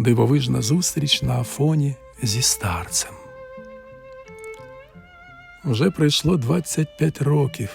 Дивовижна зустріч на Афоні зі старцем. Вже пройшло 25 років,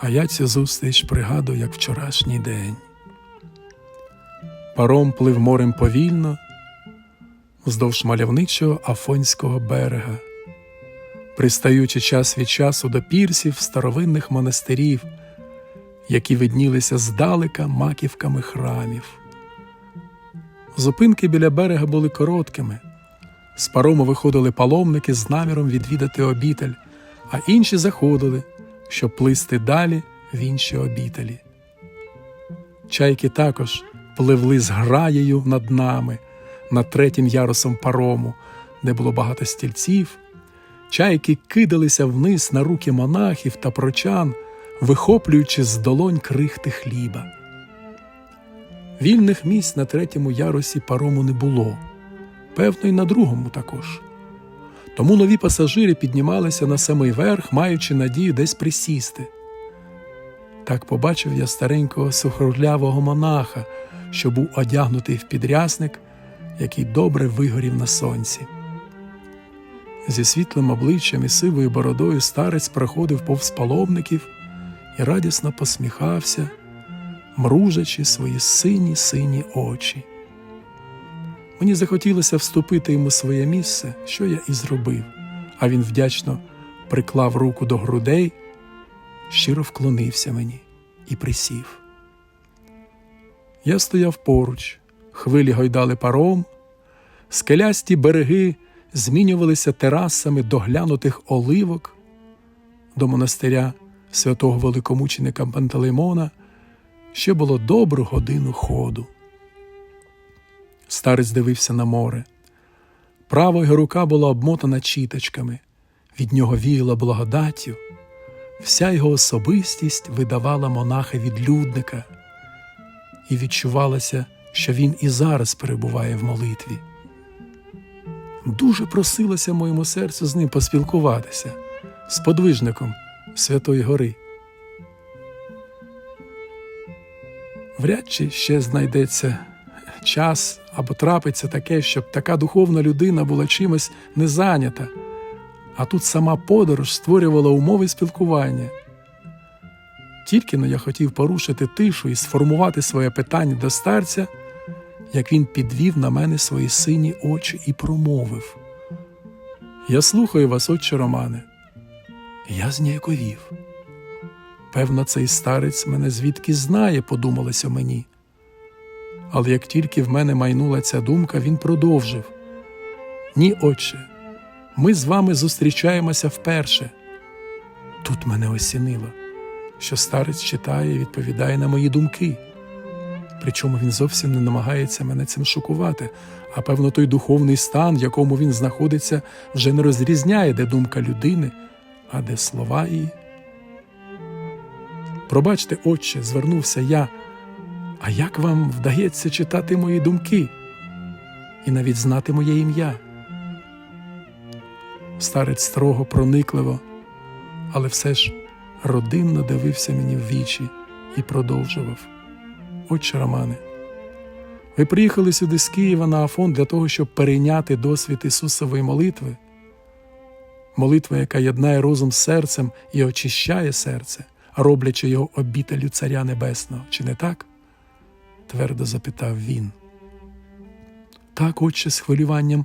а я цю зустріч пригадую як вчорашній день. Паром плив морем повільно вздовж мальовничого Афонського берега, пристаючи час від часу до пірсів старовинних монастирів, які виднілися здалека маківками храмів. Зупинки біля берега були короткими. З парому виходили паломники з наміром відвідати обітель, а інші заходили, щоб плисти далі в інші обітелі. Чайки також пливли з граєю над нами, над третім ярусом парому, де було багато стільців. Чайки кидалися вниз на руки монахів та прочан, вихоплюючи з долонь крихти хліба. Вільних місць на третьому ярусі парому не було, певно, й на другому також. Тому нові пасажири піднімалися на самий верх, маючи надію десь присісти. Так побачив я старенького сухорлявого монаха, що був одягнутий в підрясник, який добре вигорів на сонці. Зі світлим обличчям і сивою бородою старець проходив повз паломників і радісно посміхався мружачи свої сині сині очі. Мені захотілося вступити йому своє місце, що я і зробив, а він вдячно приклав руку до грудей, щиро вклонився мені і присів. Я стояв поруч, хвилі гойдали паром, скелясті береги змінювалися терасами доглянутих оливок до монастиря святого великомученика Пантелеймона – ще було добру годину ходу. Старець дивився на море. Права його рука була обмотана чіточками, від нього віяла благодаттю, вся його особистість видавала монаха відлюдника, і відчувалося, що він і зараз перебуває в молитві. Дуже просилося моєму серцю з ним поспілкуватися, з подвижником Святої Гори. Вряд чи ще знайдеться час або трапиться таке, щоб така духовна людина була чимось не зайнята, а тут сама подорож створювала умови спілкування. Тільки но я хотів порушити тишу і сформувати своє питання до старця, як він підвів на мене свої сині очі і промовив: Я слухаю вас, отче Романе. Я зніяковів. Певно, цей старець мене звідки знає, подумалося мені. Але як тільки в мене майнула ця думка, він продовжив Ні, отче, ми з вами зустрічаємося вперше. Тут мене осінило, що старець читає і відповідає на мої думки. Причому він зовсім не намагається мене цим шокувати, а певно, той духовний стан, в якому він знаходиться, вже не розрізняє, де думка людини, а де слова її. Пробачте, отче, звернувся я, а як вам вдається читати мої думки і навіть знати моє ім'я? Старець строго, проникливо, але все ж родинно дивився мені в вічі і продовжував. Отче Романе, ви приїхали сюди з Києва на Афон для того, щоб перейняти досвід Ісусової молитви, молитва, яка єднає розум з серцем і очищає серце роблячи його обітелю Царя Небесного, чи не так? твердо запитав він. Так, отче, з хвилюванням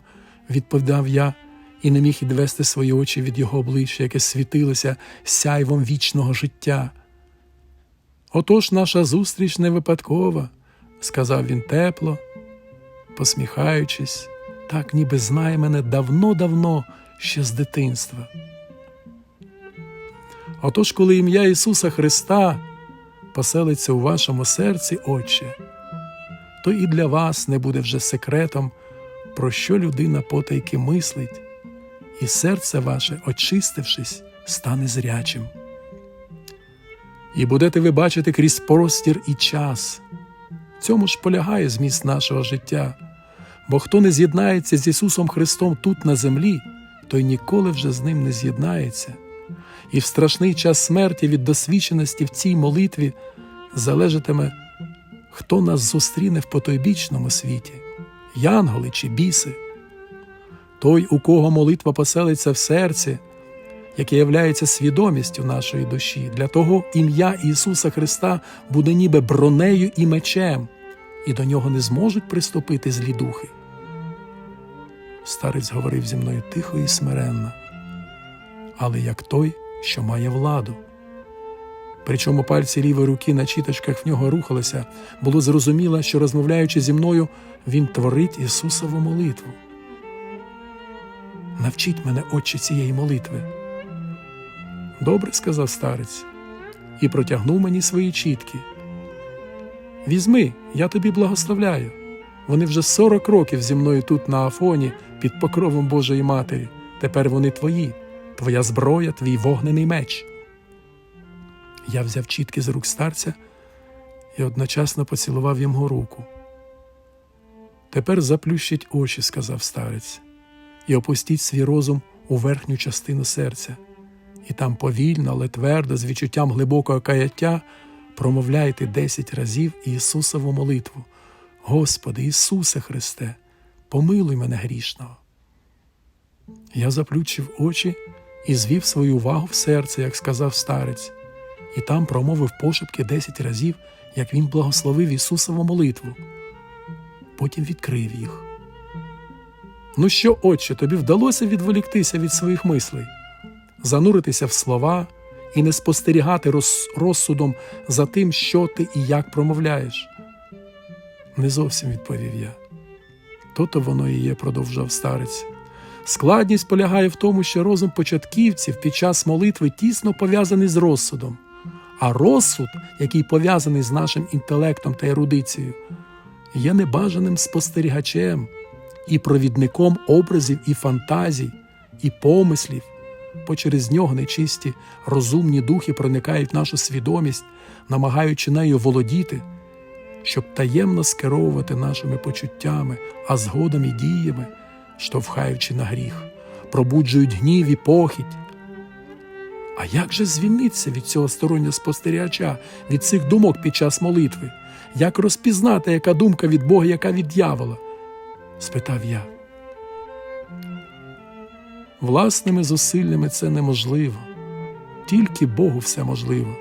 відповідав я і не міг відвести свої очі від його обличчя, яке світилося сяйвом вічного життя. Отож наша зустріч не випадкова, сказав він тепло, посміхаючись, так ніби знає мене давно-давно ще з дитинства. Отож, коли ім'я Ісуса Христа поселиться у вашому серці, Отче, то і для вас не буде вже секретом, про що людина потайки мислить, і серце ваше, очистившись, стане зрячим. І будете ви бачити крізь простір і час. В цьому ж полягає зміст нашого життя, бо хто не з'єднається з Ісусом Христом тут на землі, той ніколи вже з Ним не з'єднається і в страшний час смерті від досвідченості в цій молитві залежатиме, хто нас зустріне в потойбічному світі. янголи чи біси. Той, у кого молитва поселиться в серці, яке являється свідомістю нашої душі, для того ім'я Ісуса Христа буде ніби бронею і мечем, і до нього не зможуть приступити злі духи. Старець говорив зі мною тихо і смиренно, але як той, що має владу. Причому пальці лівої руки на чіточках в нього рухалися, було зрозуміло, що розмовляючи зі мною, він творить Ісусову молитву. Навчіть мене, Отче, цієї молитви. Добре, сказав старець, і протягнув мені свої чітки. Візьми, я тобі благословляю. Вони вже сорок років зі мною тут на Афоні під покровом Божої Матері. Тепер вони твої, твоя зброя, твій вогнений меч. Я взяв чітки з рук старця і одночасно поцілував йому руку. Тепер заплющіть очі, сказав старець, і опустіть свій розум у верхню частину серця, і там повільно, але твердо, з відчуттям глибокого каяття, промовляйте десять разів Ісусову молитву. Господи, Ісусе Христе, помилуй мене грішного. Я заплющив очі і звів свою увагу в серце, як сказав старець, і там промовив пошепки десять разів, як він благословив Ісусову молитву. Потім відкрив їх. Ну що, отче, тобі вдалося відволіктися від своїх мислей, зануритися в слова і не спостерігати роз- розсудом за тим, що ти і як промовляєш? Не зовсім відповів я. То-то воно і є, продовжав старець. Складність полягає в тому, що розум початківців під час молитви тісно пов'язаний з розсудом, а розсуд, який пов'язаний з нашим інтелектом та ерудицією, є небажаним спостерігачем і провідником образів і фантазій, і помислів, бо через нього нечисті розумні духи проникають в нашу свідомість, намагаючи нею володіти, щоб таємно скеровувати нашими почуттями, а згодом і діями, штовхаючи на гріх, пробуджують гнів і похідь. А як же звільнитися від цього стороннього спостерігача, від цих думок під час молитви? Як розпізнати, яка думка від Бога, яка від дьявола? спитав я. Власними зусиллями це неможливо. Тільки Богу все можливо.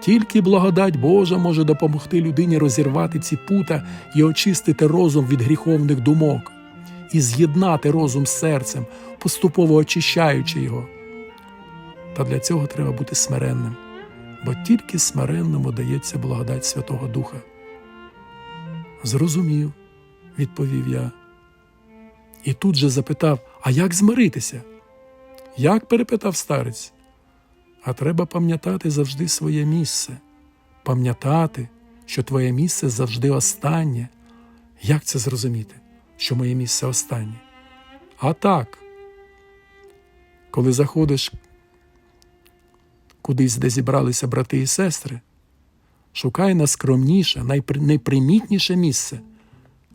Тільки благодать Божа може допомогти людині розірвати ці пута і очистити розум від гріховних думок, і з'єднати розум з серцем, поступово очищаючи його. Та для цього треба бути смиренним, бо тільки смиренному дається благодать Святого Духа. Зрозумів, відповів я. І тут же запитав: А як змиритися? Як перепитав старець? А треба пам'ятати завжди своє місце, пам'ятати, що твоє місце завжди останнє. Як це зрозуміти, що моє місце останнє? А так, коли заходиш кудись, де зібралися брати і сестри, шукай найскромніше, найпри- найпримітніше місце.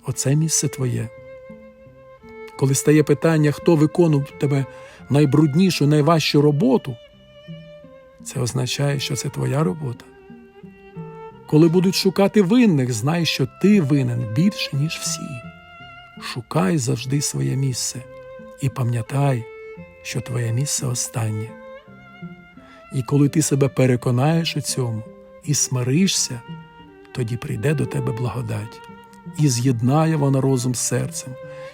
Оце місце твоє. Коли стає питання, хто виконував тебе найбруднішу, найважчу роботу, це означає, що це твоя робота. Коли будуть шукати винних, знай, що ти винен більше, ніж всі. Шукай завжди своє місце і пам'ятай, що твоє місце останнє. І коли ти себе переконаєш у цьому і смиришся, тоді прийде до тебе благодать, і з'єднає вона розум з серцем,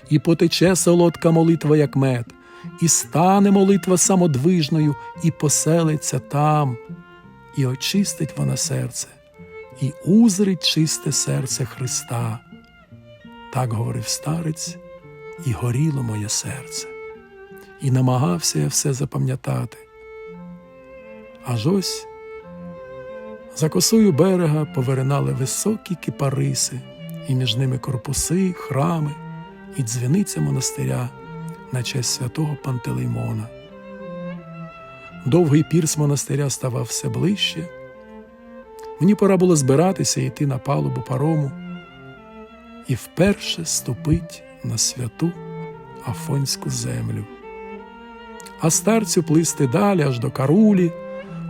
і потече солодка молитва, як мед, і стане молитва самодвижною, і поселиться там, і очистить вона серце, і узрить чисте серце Христа. Так говорив старець, і горіло моє серце, і намагався я все запам'ятати. Аж ось за косою берега повиринали високі кипариси, і між ними корпуси, храми і дзвіниця монастиря на честь святого Пантелеймона. Довгий пірс монастиря ставав все ближче. Мені пора було збиратися і йти на палубу парому і вперше ступить на святу Афонську землю. А старцю плисти далі аж до Карулі,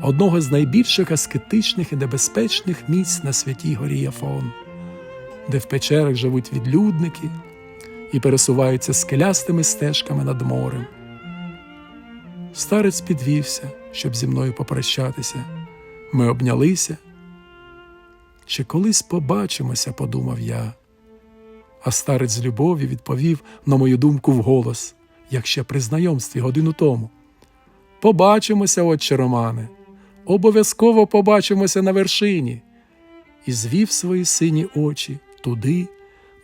одного з найбільших аскетичних і небезпечних місць на святій горі Афон, де в печерах живуть відлюдники, і пересуваються скелястими стежками над морем. Старець підвівся, щоб зі мною попрощатися. Ми обнялися. Ще колись побачимося, подумав я. А старець з любові відповів на мою думку вголос, як ще при знайомстві годину тому. Побачимося, отче Романе, обов'язково побачимося на вершині. І звів свої сині очі туди,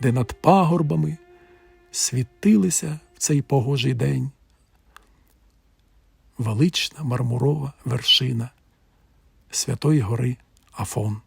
де над пагорбами світилися в цей погожий день. Велична мармурова вершина Святої гори Афон.